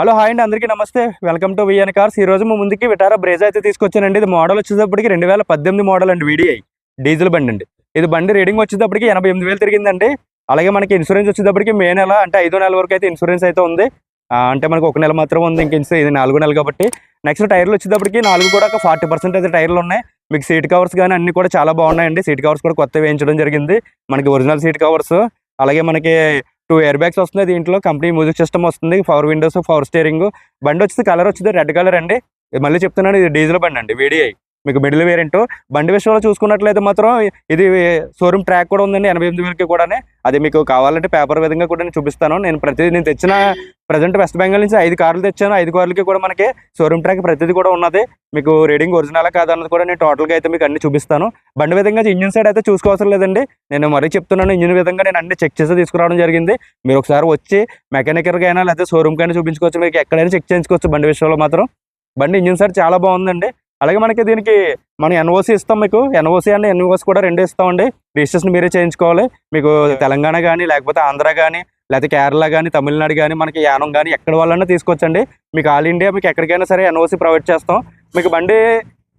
Hello hi అండి. అందరికీ నమస్తే. వెల్కమ్ టు విఎన్ కార్స్ ఈ రోజు మా ముందుకి విటారా బ్రేజ్ అయితే తీసుకొచ్చానండి. ఇది మోడల్ వచ్చేటప్పటికి రెండు వేల పద్దెనిమిది మోడల్ అండి. వీడిఐ డీజిల్ బండి అండి. ఇది బండి రీడింగ్ వచ్చేటప్పటికి ఎనభై ఎనిమిది వేలు తిరిగిందండి. అలాగే మనకి ఇన్సూరెన్స్ వచ్చేటప్పటికి మే నెల అంటే ఐదో నెల వరకు అయితే ఇన్సూరెన్స్ అయితే ఉంది. అంటే మనకు ఒక నెల మాత్రం ఉంది. ఇంక ఇన్సూ- ఇది నాలుగో నెల కాబట్టి. నెక్స్ట్ టైర్లు వచ్చేటప్పటికి నాలుగు కూడా ఒక ఫార్టీ పర్సెంట్ అయితే టైర్లు ఉన్నాయి. మీకు సీట్ కవర్స్ కానీ అన్ని కూడా చాలా బాగున్నాయండి. సీట్ కవర్స్ కూడా కొత్త వేయించడం జరిగింది. మనకి ఒరిజినల్ సీట్ కవర్స్ అలాగే మనకి టూ ఇయర్ బ్యాగ్స్ వస్తున్నాయి దీంట్లో. కంపెనీ మ్యూజిక్ సిస్టమ్ వస్తుంది. పవర్ విండోస్ పవర్ స్టీరింగ్ బండి వచ్చేసి కలర్ వచ్చేది రెడ్ కలర్ అండి. మళ్ళీ చెప్తున్నాను ఇది డీజిల్ బండి అండి వీడిఐ మీకు మిడిల్ వేరియంట్ బండి విషయంలో చూసుకున్నట్లయితే మాత్రం ఇది షోరూమ్ ట్రాక్ కూడా ఉందండి ఎనభై ఎనిమిది వేలకి కూడా అది మీకు కావాలంటే పేపర్ విధంగా కూడా నేను చూపిస్తాను. నేను ప్రతిదీ నేను తెచ్చిన ప్రజెంట్ వెస్ట్ బెంగాల్ నుంచి ఐదు కార్లు తెచ్చాను. ఐదు కార్లకి కూడా మనకి షోరూమ్ ట్రాక్ ప్రతిదీ కూడా ఉన్నది. మీకు రీడింగ్ ఒరిజినల్ కాదన్నది కూడా నేను టోటల్గా అయితే మీకు అన్ని చూపిస్తాను. బండి విధంగా ఇంజిన్ సైడ్ అయితే చూసుకోవసరం లేదండి. నేను మరీ చెప్తున్నాను ఇంజిన్ విధంగా నేను అన్ని చెక్ చేసి తీసుకురావడం జరిగింది. మీరు ఒకసారి వచ్చి మెకానికల్గా అయినా లేకపోతే షోరూమ్కి అయినా చూపించుకోవచ్చు. మీకు ఎక్కడైనా చెక్ చేయించుకోవచ్చు బండి విషయంలో మాత్రం. బండి ఇంజిన్ సైడ్ చాలా బాగుందండి. అలాగే మనకి దీనికి మనం ఎన్ఓసి ఇస్తాం మీకు. ఎన్ఓసి అండ్ ఎన్ఓసి కూడా రెండు ఇస్తామండి. రిజిస్ట్రేషన్ మీరే చేయించుకోవాలి. మీకు తెలంగాణ కానీ లేకపోతే ఆంధ్ర కానీ లేకపోతే కేరళ కానీ తమిళనాడు కానీ మనకి యానం కానీ ఎక్కడ వాళ్ళన్నా తీసుకొచ్చండి. మీకు ఆల్ ఇండియా మీకు ఎక్కడికైనా సరే ఎన్ఓసి ప్రొవైడ్ చేస్తాం. మీకు బండి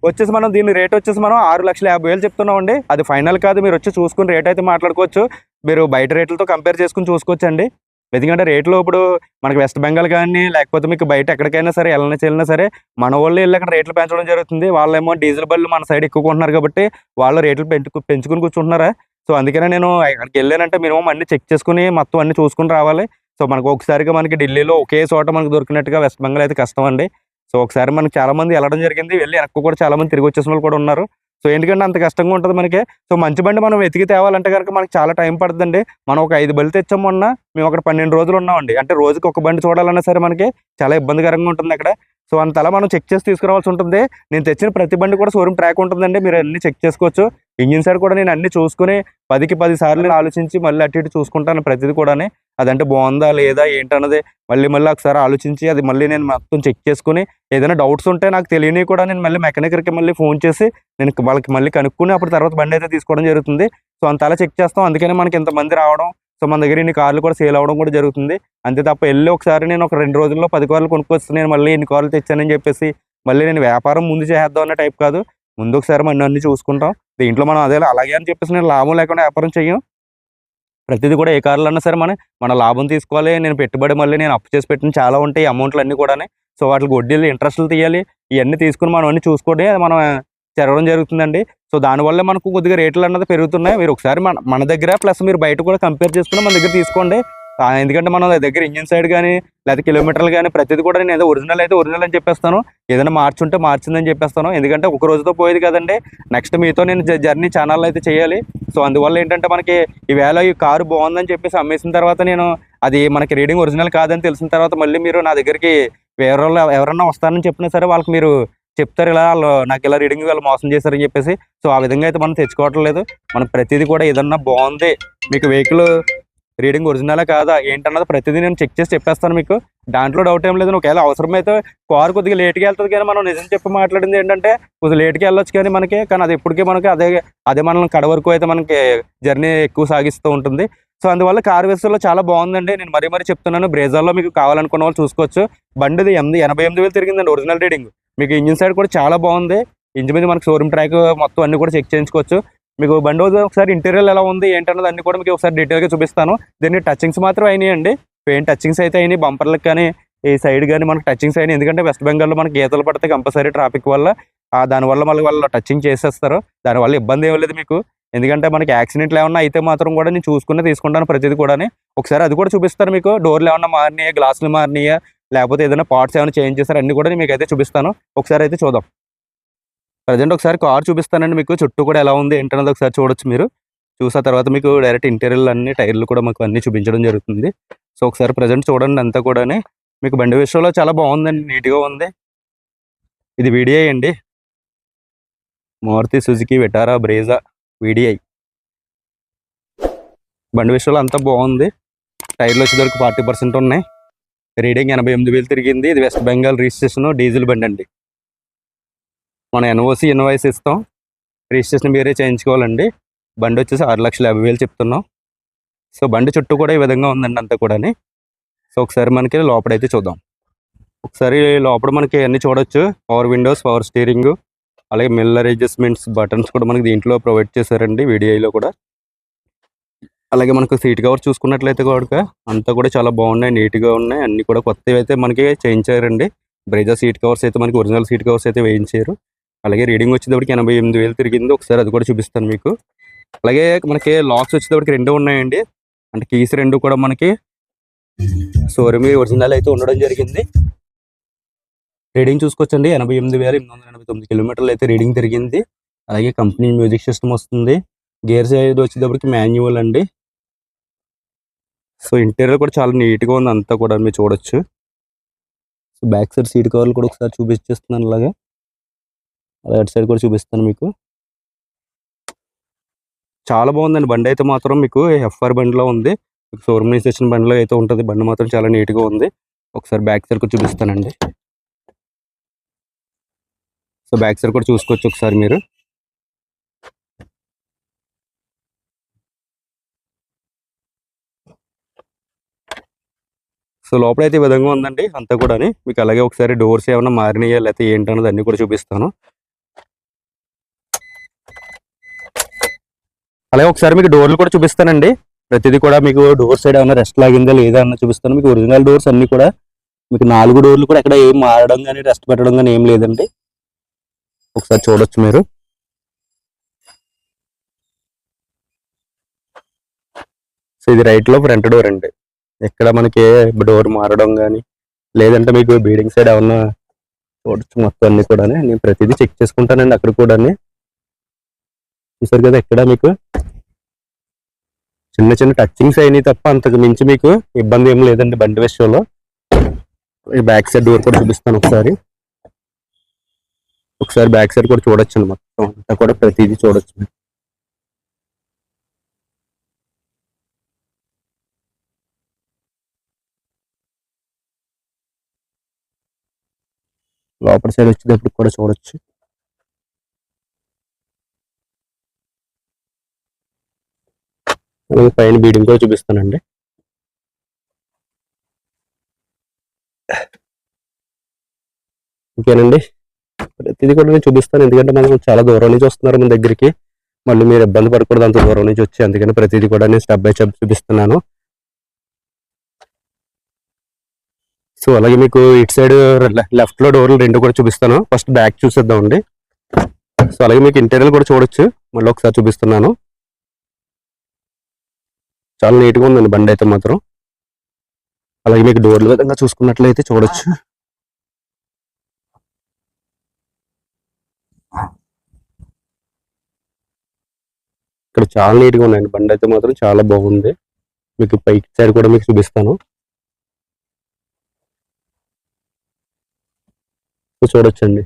వచ్చేసి మనం దీని రేట్ వచ్చేసి మనం ఆరు లక్షల యాభై వేలు చెప్తున్నామండి. అది ఫైనల్ కాదు. మీరు వచ్చి చూసుకుని రేట్ అయితే మాట్లాడుకోవచ్చు. మీరు బయట రేట్లతో కంపేర్ చేసుకుని చూసుకోవచ్చండి. ఎందుకంటే రేట్లు ఇప్పుడు మనకి వెస్ట్ బెంగాల్ కానీ లేకపోతే మీకు బయట ఎక్కడికైనా సరే వెళ్ళినా చెల్లినా సరే మన వాళ్ళు వెళ్ళి అక్కడ రేట్లు పెంచడం జరుగుతుంది. వాళ్ళేమో డీజిల్ బళ్ళు మన సైడ్ ఎక్కువ కొంటున్నారు కాబట్టి వాళ్ళు రేట్లు పెంచు పెంచుకుని కూర్చుంటున్నారా? సో అందుకనే నేను అక్కడికి వెళ్ళానంటే మినిమం అన్ని చెక్ చేసుకుని మొత్తం అన్ని చూసుకుని రావాలి. సో మనకు ఒకసారిగా మనకి ఢిల్లీలో ఒకే చోట మనకు దొరికినట్టుగా వెస్ట్ బెంగాల్ అయితే కష్టం అండి. సో ఒకసారి మనకి చాలామంది వెళ్ళడం జరిగింది. వెళ్ళి వెనక్కు కూడా చాలా మంది తిరిగి వచ్చేసిన వాళ్ళు కూడా ఉన్నారు. సో ఎందుకంటే అంత కష్టంగా ఉంటుంది మనకి. సో మంచి బండి మనం వెతికి తేవాలంటే కనుక మనకి చాలా టైం పడుతుందండి. మనం ఒక ఐదు బళ్ళు తెచ్చాం మొన్న మేము అక్కడ పన్నెండు రోజులు ఉన్నామండి. అంటే రోజుకి ఒక బండి చూడాలన్నా సరే మనకి చాలా ఇబ్బందికరంగా ఉంటుంది అక్కడ. సో అంతలా మనం చెక్ చేసి తీసుకురావాల్సి ఉంటుంది. నేను తెచ్చిన ప్రతి బండి కూడా షోరూమ్ ట్రాక్ ఉంటుందండి. మీరు అన్ని చెక్ చేసుకోవచ్చు. ఇంజిన్ సైడ్ కూడా నేను అన్ని చూసుకుని పదికి పది సార్లు నేను ఆలోచించి మళ్ళీ అటు ఇటు చూసుకుంటాను ప్రతిదీ కూడానే. అదంటే బాగుందా లేదా ఏంటన్నది మళ్ళీ మళ్ళీ ఒకసారి ఆలోచించి అది మళ్ళీ నేను మొత్తం చెక్ చేసుకుని ఏదైనా డౌట్స్ ఉంటే నాకు తెలియని కూడా నేను మళ్ళీ మెకానికర్కి మళ్ళీ ఫోన్ చేసి నేను వాళ్ళకి మళ్ళీ కనుక్కుని అప్పుడు తర్వాత బండి అయితే తీసుకోవడం జరుగుతుంది. సో అంతలా చెక్ చేస్తాం. అందుకనే మనకి ఇంతమంది రావడం సో మన దగ్గర ఇన్ని కార్లు కూడా సేల్ అవ్వడం కూడా జరుగుతుంది. అంతే తప్ప వెళ్ళి ఒకసారి నేను ఒక రెండు రోజుల్లో పది కార్లు కొనుక్కొస్తే నేను మళ్ళీ ఇన్ని కార్లు తెచ్చానని చెప్పేసి మళ్ళీ నేను వ్యాపారం ముందు చేద్దాం అన్న టైప్ కాదు. ముందు ఒకసారి మనం అన్ని చూసుకుంటాం. దీంట్లో మనం అదే అలాగే అని చెప్పేసి నేను లాభం లేకుండా వ్యాపారం చెయ్యం. ప్రతిదీ కూడా ఏ కార్లు అన్నా సరే మన మన లాభం తీసుకోవాలి నేను పెట్టుబడి మళ్ళీ నేను అప్పు చేసి పెట్టిన చాలా ఉంటాయి అమౌంట్లు అన్నీ కూడా సో వాటికి వడ్డీలు ఇంట్రెస్ట్లు తీయాలి. ఇవన్నీ తీసుకుని మనం అన్నీ చూసుకోండి మనం జరగడం జరుగుతుందండి. సో దానివల్ల మనకు కొద్దిగా రేట్లు అన్నది పెరుగుతున్నాయి. మీరు ఒకసారి మన మన దగ్గర ప్లస్ మీరు బయట కూడా కంపేర్ చేసుకుని మన దగ్గర తీసుకోండి. ఎందుకంటే మన దగ్గర ఇంజిన్ సైడ్ కానీ లేదా కిలోమీటర్లు కానీ ప్రతిదీ కూడా నేను ఏదో ఒరిజినల్ అయితే ఒరిజినల్ అని చెప్పేస్తాను. ఏదైనా మార్చుంటే మార్చిందని చెప్పేస్తాను. ఎందుకంటే ఒక రోజుతో పోయేది కదండి. నెక్స్ట్ మీతో నేను జ- జర్నీ ఛానల్ అయితే చేయాలి. సో అందువల్ల ఏంటంటే మనకి ఈవేళ ఈ కారు బాగుందని చెప్పేసి అమ్మేసిన తర్వాత నేను అది మనకి రీడింగ్ ఒరిజినల్ కాదని తెలిసిన తర్వాత మళ్ళీ మీరు నా దగ్గరికి వేరే వాళ్ళు ఎవరన్నా వస్తారని చెప్పినా సరే వాళ్ళకి మీరు చెప్తారు ఇలా వాళ్ళు నాకు ఇలా రీడింగ్ వాళ్ళు మోసం చేశారని చెప్పేసి. సో ఆ విధంగా అయితే మనం తెచ్చుకోవటం లేదు మనం ప్రతిదీ కూడా ఏదన్నా బాగుంది మీకు వెహికల్ రీడింగ్ ఒరిజినలా కాదా? ఏంటన్నది ప్రతిదీ నేను చెక్ చేసి చెప్పేస్తాను మీకు. దాంట్లో డౌట్ ఏం లేదు. ఒకవేళ అవసరమైతే కారు కొద్దిగా లేట్గా వెళ్తుంది కానీ మనం నిజం చెప్పి మాట్లాడింది ఏంటంటే కొద్దిగా లేట్గా వెళ్ళొచ్చు కానీ మనకి కానీ అది ఎప్పటికీ మనకి అదే అదే మనల్ని కడ వరకు అయితే మనకి జర్నీ ఎక్కువ సాగిస్తూ ఉంటుంది. సో అందువల్ల కార్ విషయంలో చాలా బాగుందండి. నేను మరీ మరీ చెప్తున్నాను. బ్రేజాల్లో మీకు కావాలనుకున్న వాళ్ళు చూసుకోవచ్చు. బండిది ఎనిమిది ఎనభై ఎనిమిది వేలు తిరిగిందండి ఒరిజినల్ రీడింగ్. మీకు ఇంజిన్ సైడ్ కూడా చాలా బాగుంది. ఇంజిన్ మీద మనకు షోరూమ్ ట్రాక్ మొత్తం అన్ని కూడా చెక్ చేయించుకోవచ్చు. మీకు బండి ఒకసారి ఇంటీరియర్ ఎలా ఉంది ఏంటన్నది అన్ని కూడా మీకు ఒకసారి డీటెయిల్గా చూపిస్తాను. దీన్ని టచింగ్స్ మాత్రం అయినాయండి. పెయింట్ టచింగ్స్ అయితే అయినాయి బంపర్లకు కానీ ఈ సైడ్ కానీ మనకి టచింగ్స్ అయినాయి. ఎందుకంటే వెస్ట్ బెంగాల్లో మనకి గీతలు పడితే కంపల్సరీ ట్రాఫిక్ వల్ల దానివల్ల మళ్ళీ వాళ్ళు టచింగ్ చేసేస్తారు. దానివల్ల ఇబ్బంది ఏం లేదు మీకు. ఎందుకంటే మనకి యాక్సిడెంట్లు ఏమన్నా అయితే మాత్రం కూడా నేను చూసుకునే తీసుకుంటాను ప్రతిదీ కూడా ఒకసారి అది కూడా చూపిస్తాను మీకు. డోర్లు ఏమన్నా మారినాయా గ్లాసులు మారినాయా లేకపోతే ఏదైనా పార్ట్స్ ఏమైనా చేంజ్ చేస్తారు అన్ని కూడా మీకు అయితే చూపిస్తాను. ఒకసారి అయితే చూద్దాం. ప్రజెంట్ ఒకసారి కార్ చూపిస్తానండి మీకు. చుట్టూ కూడా ఎలా ఉంది ఏంటన్నది ఒకసారి చూడొచ్చు మీరు. చూసిన తర్వాత మీకు డైరెక్ట్ ఇంటీరియర్లు అన్ని టైర్లు కూడా మాకు అన్ని చూపించడం జరుగుతుంది. సో ఒకసారి ప్రజెంట్ చూడండి అంతా కూడా మీకు బండి విషయంలో చాలా బాగుందండి నీట్గా ఉంది. ఇది వీడిఐ అండి. Maruti Suzuki Vitara Brezza VDI బండి విషయంలో అంతా బాగుంది. టైర్లు వచ్చేసరికి ఫార్టీ పర్సెంట్ ఉన్నాయి. రీడింగ్ ఎనభై ఎనిమిది వేలు తిరిగింది. ఇది వెస్ట్ బెంగాల్ రిజిస్ట్రేషన్ డీజిల్ బండి అండి. మనం ఎన్ఓసి ఇన్వాయిస్ ఇస్తాం. రిజిస్ట్రేషన్ మీరే చేయించుకోవాలండి. బండి వచ్చేసి ఆరు లక్షల యాభై వేలు చెప్తున్నాం. సో బండి చుట్టూ కూడా ఈ విధంగా ఉందండి అంతా కూడా సో ఒకసారి మనకి లోపడైతే చూద్దాం. ఒకసారి లోపల మనకి అన్ని చూడొచ్చు. పవర్ విండోస్ పవర్ స్టీరింగ్ అలాగే మిల్లర్ అడ్జస్ట్మెంట్స్ బటన్స్ కూడా మనకి దీంట్లో ప్రొవైడ్ చేశారండి వీడియోలో కూడా. అలాగే మనకు సీట్ కవర్ చూసుకున్నట్లయితే కూడా అంతా కూడా చాలా బాగున్నాయి నీట్గా ఉన్నాయి. అన్ని కూడా కొత్తవి అయితే మనకి చేయించారండి. బ్రేజా సీట్ కవర్స్ అయితే మనకి ఒరిజినల్ సీట్ కవర్స్ అయితే వేయించారు. అలాగే రీడింగ్ వచ్చేటప్పటికి ఎనభై ఎనిమిది వేలు తిరిగింది. ఒకసారి అది కూడా చూపిస్తాను మీకు. అలాగే మనకి లాక్స్ వచ్చేటప్పటికి రెండు ఉన్నాయండి. అంటే కీస్ రెండు కూడా మనకి షోరూమ్ ఒరిజినల్ అయితే ఉండడం జరిగింది. రీడింగ్ చూసుకోవచ్చండి. ఎనభై ఎనిమిది వేల ఎనిమిది వందల ఎనభై తొమ్మిది కిలోమీటర్లు అయితే రీడింగ్ తిరిగింది. అలాగే కంపెనీ మ్యూజిక్ సిస్టమ్ వస్తుంది. గేర్ సైడ్ వచ్చేటప్పటికి మాన్యువల్ అండి. సో ఇంటీరియర్ కూడా చాలా నీట్గా ఉంది. అంతా కూడా మీరు చూడొచ్చు. సో బ్యాక్ సైడ్ సీట్ కవర్లు కూడా ఒకసారి చూపించేస్తున్నాను అలాగే అలా అటు సైడ్ కూడా చూపిస్తాను మీకు. చాలా బాగుందండి బండి అయితే మాత్రం మీకు ఎఫ్ఆర్ బండిలో ఉంది. షోరూమ్ నుంచి బండిలో అయితే ఉంటుంది. బండి మాత్రం చాలా నీట్గా ఉంది. ఒకసారి బ్యాక్ సైడ్ కూడా చూపిస్తానండి. సో బ్యాక్ సైడ్ కూడా చూసుకోవచ్చు ఒకసారి మీరు. సో లోపల అయితే ఈ విధంగా ఉందండి అంతా కూడా మీకు అలాగే ఒకసారి డోర్స్ ఏమైనా మారినాయా? లేకపోతే ఏంటన్నది అన్ని కూడా చూపిస్తాను. అలాగే ఒకసారి మీకు డోర్లు కూడా చూపిస్తానండి. ప్రతిదీ కూడా మీకు డోర్ సైడ్ ఏమైనా రెస్ట్ లాగిందా లేదా అన్న చూపిస్తాను. మీకు ఒరిజినల్ డోర్స్ అన్ని కూడా మీకు నాలుగు డోర్లు కూడా ఎక్కడ ఏం మారడం కానీ రెస్ట్ పెట్టడం కానీ ఏం లేదండి. ఒకసారి చూడొచ్చు మీరు. సో ఇది రైట్లో ఫ్రంట్ డోర్ అండి. ఇక్కడ మనకి డోర్ మారడం కానీ లేదంటే మీకు బీడింగ్ సైడ్ ఏమన్నా చూడొచ్చు మొత్తం అన్ని కూడా నేను ప్రతిదీ చెక్ చేసుకుంటానండి అక్కడ కూడా చూసారు కదా ఎక్కడ మీకు చిన్న చిన్న టచ్చింగ్స్ అయినాయి తప్ప అంతకు మించి మీకు ఇబ్బంది ఏం లేదండి బండి విషయంలో. ఈ బ్యాక్ సైడ్ డోర్ కూడా చూపిస్తాను ఒకసారి. ఒకసారి బ్యాక్ సైడ్ కూడా చూడొచ్చు మొత్తం అంతా కూడా ప్రతిదీ చూడొచ్చు. లోపల సైడ్ వచ్చేటప్పుడు కూడా చూడొచ్చు. అలాగే పైన బీడింగ్ కూడా చూపిస్తానండి. ఓకేనండి. ప్రతిదీ కూడా నేను చూపిస్తాను. ఎందుకంటే మనం చాలా దూరం నుంచి వస్తున్నారు మన దగ్గరికి. మళ్ళీ మీరు ఇబ్బంది పడకూడదు అంత దూరం నుంచి వచ్చి. అందుకని ప్రతిదీ కూడా నేను స్టెప్ బై స్టెప్ చూపిస్తున్నాను. సో అలాగే మీకు ఇటు సైడ్ లెఫ్ట్లో డోర్లు రెండు కూడా చూపిస్తాను. ఫస్ట్ బ్యాక్ చూసేద్దామండి. సో అలాగే మీకు ఇంటీరియర్ కూడా చూడొచ్చు. మళ్ళీ ఒకసారి చూపిస్తున్నాను. చాలా నీట్గా ఉందండి బండి అయితే మాత్రం. అలాగే మీకు డోర్ల విధంగా చూసుకున్నట్లయితే చూడొచ్చు. ఇక్కడ చాలా నీట్గా ఉన్నాయండి బండి అయితే మాత్రం చాలా బాగుంది. మీకు పైకి సైడ్ కూడా మీకు చూపిస్తాను. చూడొచ్చండి.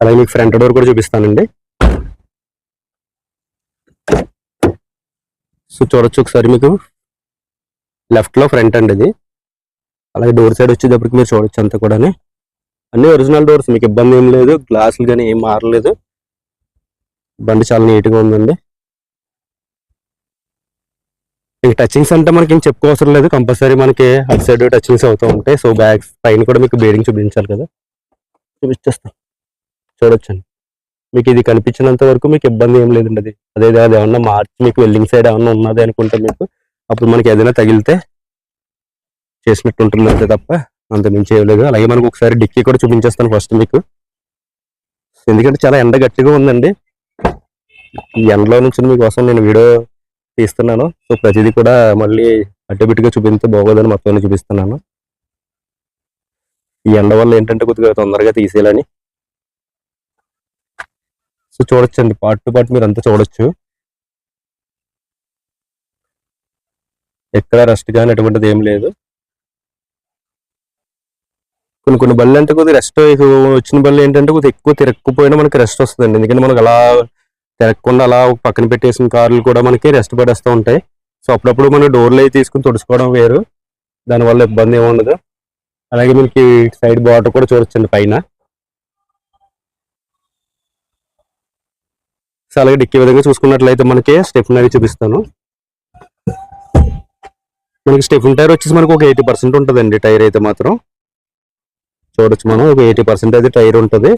అలాగే మీకు ఫ్రంట్ డోర్ కూడా చూపిస్తానండి. సో చూడొచ్చు ఒకసారి మీకు. లెఫ్ట్లో ఫ్రంట్ అండి ఇది. అలాగే డోర్ సైడ్ వచ్చేటప్పటికి మీరు చూడొచ్చు అంతా కూడా అన్ని ఒరిజినల్ డోర్స్ మీకు ఇబ్బంది ఏం లేదు. గ్లాసులు కానీ ఏం మారలేదు. బండి చాలా నీట్గా ఉందండి. మీకు టచింగ్స్ అంటే మనకి ఏం చెప్పుకోవసరం లేదు. కంపల్సరీ మనకి అటు సైడ్ టచింగ్స్ అవుతూ ఉంటాయి. సో బ్యాగ్స్ పైన కూడా మీకు బేడింగ్ చూపించాలి కదా. చూపించేస్తాం చూడొచ్చండి. మీకు ఇది కనిపించినంత వరకు మీకు ఇబ్బంది ఏం లేదండి అది. అదే అది ఏమన్నా మార్చి మీకు వెల్డింగ్ సైడ్ ఏమన్నా ఉన్నది అనుకుంటే మీకు అప్పుడు మనకి ఏదైనా తగిలితే చేసినట్టు ఉంటుంది అంతే తప్ప అంత మించి చేయలేదు. అలాగే మనకు ఒకసారి డిక్కీ కూడా చూపించేస్తాను ఫస్ట్ మీకు. ఎందుకంటే చాలా ఎండ గట్టిగా ఉందండి. ఈ ఎండలో నుంచి మీకోసం నేను వీడియో తీస్తున్నాను. సో ప్రతిదీ కూడా మళ్ళీ అడ్డబిట్టుగా చూపిస్తే బాగోదని మొత్తం చూపిస్తున్నాను. ఈ ఎండ వల్ల ఏంటంటే కొద్దిగా తొందరగా తీసేయాలని సో చూడొచ్చండి. పార్ట్ టు పార్ట్ మీరు అంతా చూడొచ్చు. ఎక్కడ రెస్ట్ కానీ అటువంటిది ఏం లేదు. కొన్ని కొన్ని బళ్ళు అంటే కొద్దిగా రెస్ట్ వచ్చిన బళ్ళు ఏంటంటే కొద్దిగా ఎక్కువ తిరక్కుపోయినా మనకి రెస్ట్ వస్తుందండి. ఎందుకంటే మనకు అలా తిరగకుండా అలా పక్కన పెట్టేసిన కార్లు కూడా మనకి రెస్ట్ పడేస్తూ ఉంటాయి. సో అప్పుడప్పుడు మనం డోర్లు అవి తీసుకుని తుడుచుకోవడం వేరు. దానివల్ల ఇబ్బంది ఏమి ఉండదు. అలాగే మనకి సైడ్ బార్డర్ కూడా చూడొచ్చండి పైన. సో అలాగే డిక్కీ విధంగా చూసుకున్నట్లయితే మనకి స్టెప్నరీ చూపిస్తాను. మనకి స్టెఫిన్ టైర్ వచ్చేసి మనకు ఒక ఎయిటీ పర్సెంట్ ఉంటుందండి టైర్ అయితే మాత్రం. చూడొచ్చు మనం ఒక ఎయిటీ పర్సెంట్ అయితే టైర్ ఉంటుంది.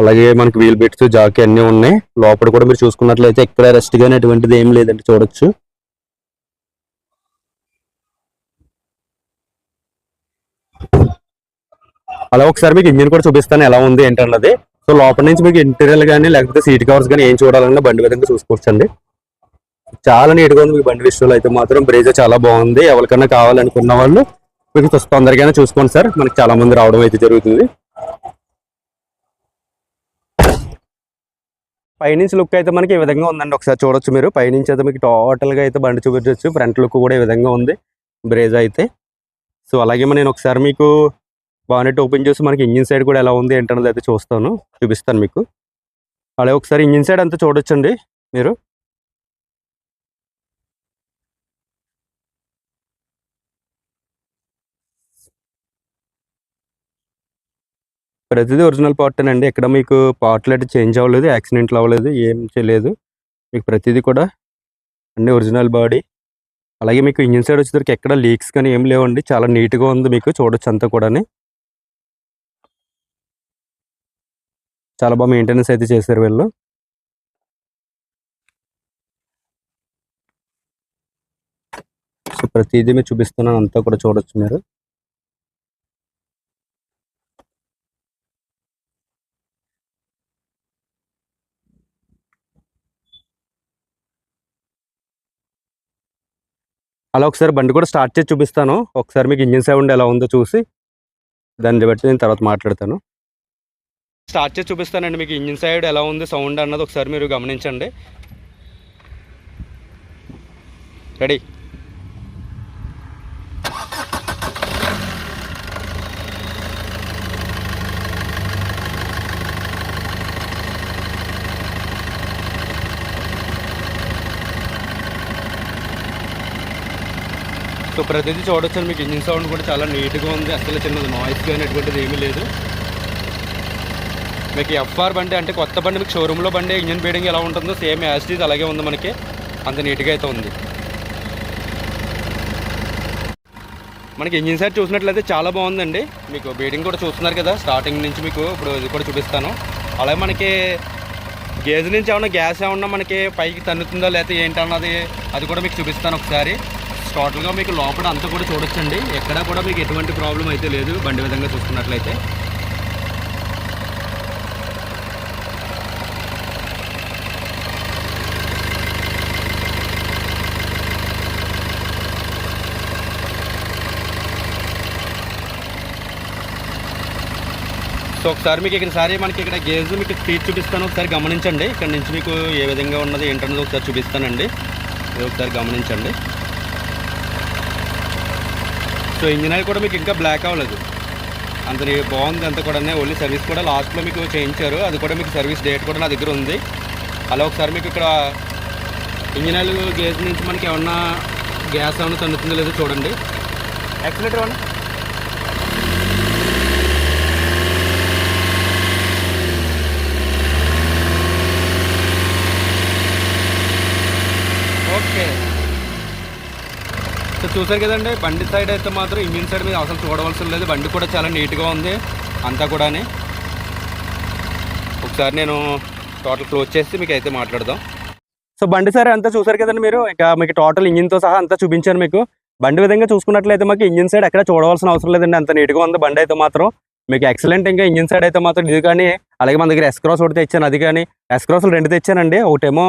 అలాగే మనకి వీల్ బిట్స్ జాకీ అన్నీ ఉన్నాయి. లోపల కూడా మీరు చూసుకున్నట్లయితే ఎక్కడ రెస్ట్ కానీ అటువంటిది ఏం లేదండి చూడొచ్చు. అలా ఒకసారి మీకు ఇంజిన్ కూడా చూపిస్తాను ఎలా ఉంది ఏంటన్నది. సో లోపల నుంచి మీకు ఇంటీరియర్ కానీ లేకపోతే సీట్ కవర్స్ కానీ ఏం చూడాలన్నా బండి విధంగా చూసుకోవచ్చండి. చాలా నీట్గా ఉంది మీకు బండి విషయంలో అయితే మాత్రం. బ్రేజర్ చాలా బాగుంది. ఎవరికైనా కావాలనుకున్న వాళ్ళు మీకు తొందరగానే చూసుకోండి సార్. మనకి చాలా మంది రావడం అయితే జరుగుతుంది. పైనుంచి లుక్ అయితే మనకి ఈ విధంగా ఉందండి. ఒకసారి చూడొచ్చు మీరు. పైనుంచి అయితే మీకు టోటల్గా అయితే బండి చూపించవచ్చు ఫ్రంట్ లుక్ కూడా ఈ విధంగా ఉంది. బ్రేజ్ అయితే. సో అలాగే నేను ఒకసారి మీకు బానెట్ ఓపెన్ చేసి మనకి ఇంజిన్ సైడ్ కూడా ఎలా ఉంది ఏంటన్నది అయితే చూస్తాను. చూపిస్తాను మీకు. అలాగే ఒకసారి ఇంజిన్ సైడ్ అంతా చూడొచ్చండి మీరు. ప్రతిదీ ఒరిజినల్ పార్ట్ అండి ఇక్కడ మీకు పార్ట్లు అయితే చేంజ్ అవ్వలేదు యాక్సిడెంట్లు అవ్వలేదు ఏం చేయలేదు. మీకు ప్రతిదీ కూడా అన్ని ఒరిజినల్ బాడీ. అలాగే మీకు ఇంజిన్ సైడ్ వచ్చేసరికి ఎక్కడ లీక్స్ కానీ ఏం లేవండి. చాలా నీట్గా ఉంది మీకు చూడొచ్చు అంతా కూడా చాలా బాగా మెయింటెనెన్స్ అయితే చేశారు వీళ్ళు. సో ప్రతిదీ మీరు చూపిస్తున్నాను అంతా కూడా చూడొచ్చు మీరు. అలా ఒకసారి బండి కూడా స్టార్ట్ చేసి చూపిస్తాను. ఒకసారి మీకు ఇంజిన్ సౌండ్ ఎలా ఉందో చూసి దాన్ని బట్టి నేను తర్వాత మాట్లాడతాను. స్టార్ట్ చేసి చూపిస్తానండి. మీకు ఇంజిన్ సైడ్ ఎలా ఉంది సౌండ్ అన్నది ఒకసారి మీరు గమనించండి. రెడీ. సో ప్రతిదీ చూడొచ్చు మీకు ఇంజిన్ సౌండ్ కూడా చాలా నీట్గా ఉంది. అసలు చిన్నది నాయిస్ కానీ ఎటువంటిది ఏమీ లేదు. మీకు ఎఫ్ఆర్ బండి అంటే కొత్త బండి మీకు షోరూంలో బండి ఇంజిన్ బీడింగ్ ఎలా ఉంటుందో సేమ్ యాసిటీస్ అలాగే ఉంది మనకి. అంత నీట్గా అయితే ఉంది. మనకి ఇంజిన్ సైడ్ చూసినట్లయితే చాలా బాగుందండి. మీకు బీడింగ్ కూడా చూస్తున్నారు కదా స్టార్టింగ్ నుంచి మీకు ఇప్పుడు ఇది కూడా చూపిస్తాను. అలాగే మనకి గేజ్ నుంచి ఏమన్నా గ్యాస్ ఏమన్నా మనకి పైకి తన్నుతుందా లేకపోతే ఏంటన్నది అది కూడా మీకు చూపిస్తాను ఒకసారి. టోటల్గా మీకు లోపల అంతా కూడా చూడొచ్చండి. ఎక్కడా కూడా మీకు ఎటువంటి ప్రాబ్లం అయితే లేదు బండి విధంగా చూసుకున్నట్లయితే. సో ఒకసారి మీకు ఇక్కడ మనకి ఇక్కడ గేజ్ మీకు స్పీడ్ చూపిస్తాను. ఒకసారి గమనించండి. ఇక్కడ నుంచి మీకు ఏ విధంగా ఉన్నది ఏంటన్నది ఒకసారి చూపిస్తానండి. ఒకసారి గమనించండి. సో ఇంజిన్ ఆయిల్ కూడా మీకు ఇంకా బ్లాక్ అవ్వలేదు. అంత బాగుంది. అంత కూడా ఓన్లీ సర్వీస్ కూడా లాస్ట్లో మీకు చేయించారు. అది కూడా మీకు సర్వీస్ డేట్ కూడా నా దగ్గర ఉంది. అలా ఒకసారి మీకు ఇక్కడ ఇంజిన్ ఆయిల్ గేజ్ నుంచి మనకి ఏమన్నా గ్యాస్ ఏమైనా తన్నుతుందో లేదో చూడండి. యాక్సిలేటర్ ఏమన్నా? సో చూసారు కదండి బండి సైడ్ అయితే మాత్రం ఇంజిన్ సైడ్ మీద అసలు చూడవలసిన లేదు. బండి కూడా చాలా నీట్గా ఉంది అంతా కూడా ఒకసారి నేను టోటల్ క్లోజ్ చేసి మీకు అయితే మాట్లాడదాం. సో బండి సైడ్ అంతా చూసారు కదండి మీరు? ఇంకా మీకు టోటల్ ఇంజిన్తో సహా అంతా చూపించాను మీకు. బండి విధంగా చూసుకున్నట్లయితే మాకు ఇంజిన్ సైడ్ ఎక్కడ చూడవలసిన అవసరం లేదండి. అంత నీట్గా ఉంది బండి అయితే మాత్రం. మీకు ఎక్సలెంట్ ఇంకా ఇంజిన్ సైడ్ అయితే మాత్రం ఇది కానీ అలాగే మన దగ్గర ఎస్క్రాస్ ఒకటి తెచ్చాను అది కానీ. ఎస్క్రాస్లు రెండు తెచ్చానండి. ఒకటేమో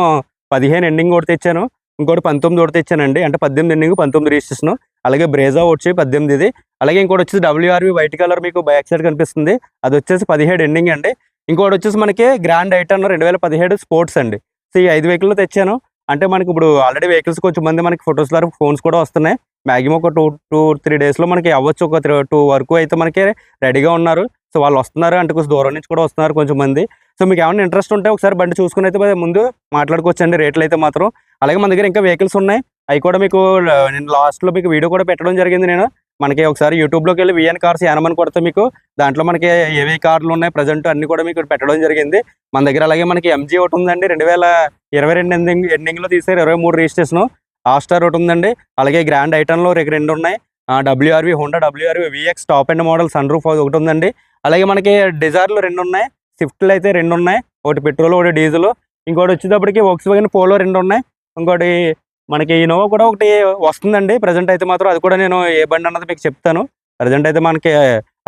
పదిహేను ఎండింగ్ ఒకటి తెచ్చాను. ఇంకోటి పంతొమ్మిది ఒకటి తెచ్చానండి. అంటే పద్దెనిమిది ఎండింగ్ పంతొమ్మిది రిజిస్ట్రేషన్ అలాగే బ్రేజా వచ్చి పద్దెనిమిది ఇది. అలాగే ఇంకోటి వచ్చేసి డబ్ల్యూఆర్వి వైట్ కలర్ మీకు బ్యాక్ సైడ్ కనిపిస్తుంది. అది వచ్చేసి పదిహేడు ఎండింగ్ అండి. ఇంకోటి వచ్చేసి మనకి గ్రాండ్ ఐటన్ రెండు వేల పదిహేడు స్పోర్ట్స్ అండి. సో ఈ ఐదు వెహికల్ తెచ్చాను. అంటే మనకి ఇప్పుడు ఆల్రెడీ వెహికల్స్ కొంచెం మంది మనకి ఫొటోస్ ద్వారా ఫోన్స్ కూడా వస్తున్నాయి. మ్యాక్సిమం ఒక టూ టూ త్రీ డేస్లో మనకి అవ్వచ్చు. ఒక త్రీ టూ వరకు అయితే మనకి రెడీగా ఉన్నారు. సో వాళ్ళు వస్తున్నారు అంటే కొంచెం దూరం నుంచి కూడా వస్తున్నారు కొంచెం మంది. సో మీకు ఏమైనా ఇంట్రెస్ట్ ఉంటే ఒకసారి బండి చూసుకుని అయితే ముందు మాట్లాడుకోవచ్చండి. రేట్లు అయితే మాత్రం అలాగే మన దగ్గర ఇంకా వెహికల్స్ ఉన్నాయి. అవి కూడా మీకు నేను లాస్ట్లో మీకు వీడియో కూడా పెట్టడం జరిగింది నేను. మనకి ఒకసారి యూట్యూబ్లోకి వెళ్ళి విఎన్ కార్స్ యానమని కొడితే మీకు దాంట్లో మనకి ఏవే కార్లు ఉన్నాయి ప్రజెంట్ అన్ని కూడా మీకు పెట్టడం జరిగింది. మన దగ్గర అలాగే మనకి ఎంజీ ఒకటి ఉందండి రెండు వేల ఇరవై రెండు ఎండింగ్ ఎండింగ్లో తీసారు ఇరవై మూడు రిజిస్ట్రేషన్. ఆస్టార్ ఒకటి ఉందండి అలాగే గ్రాండ్ ఐటన్లో రెండు ఉన్నాయి. WRV Honda WRV VX top and model sunroof ఒకటి ఉందండి. అలాగే మనకి డిజైర్లు రెండు ఉన్నాయి స్విఫ్ట్లు అయితే రెండు ఉన్నాయి ఒకటి పెట్రోల్ ఒకటి డీజిల్ ఇంకోటి వచ్చేటప్పటికి వోక్స్ వగన్ పోలో రెండు ఉన్నాయి. ఇంకోటి మనకి ఇనోవా కూడా ఒకటి వస్తుందండి. ప్రజెంట్ అయితే మాత్రం అది కూడా నేను ఏ బండి అన్నది మీకు చెప్తాను. ప్రజెంట్ అయితే మనకి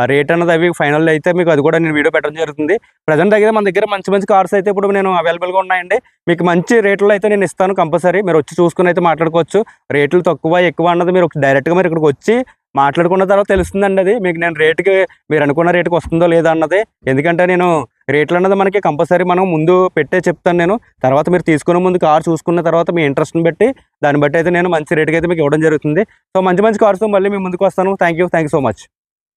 ఆ రేట్ అన్నది అవి ఫైనల్ అయితే మీకు అది కూడా నేను వీడియో పెట్టడం జరుగుతుంది. ప్రజెంట్ అయితే మన దగ్గర మంచి మంచి కార్స్ అయితే ఇప్పుడు నేను అవైలబుల్గా ఉన్నాయండి. మీకు మంచి రేట్లో అయితే నేను ఇస్తాను కంపల్సరీ మీరు వచ్చి చూసుకుని అయితే మాట్లాడుకోవచ్చు. రేట్లు తక్కువ ఎక్కువ అన్నది మీరు డైరెక్ట్గా మీరు ఇక్కడికి వచ్చి మాట్లాడుకున్న తర్వాత తెలుస్తుందండి అది. మీకు నేను రేటుకి మీరు అనుకున్న రేటుకి వస్తుందో లేదో అన్నది. ఎందుకంటే నేను రేట్లు అన్నది మనకి కంపల్సరీ మనం ముందు పెట్టే చెప్తాను నేను. తర్వాత మీరు తీసుకునే ముందు కార్ చూసుకున్న తర్వాత మీ ఇంట్రెస్ట్ని బట్టి దాన్ని బట్టి అయితే నేను మంచి రేటుకి అయితే మీకు ఇవ్వడం జరుగుతుంది. సో మంచి మంచి కార్స్ మళ్ళీ మీ ముందుకు వస్తాను. Thank you thank you so much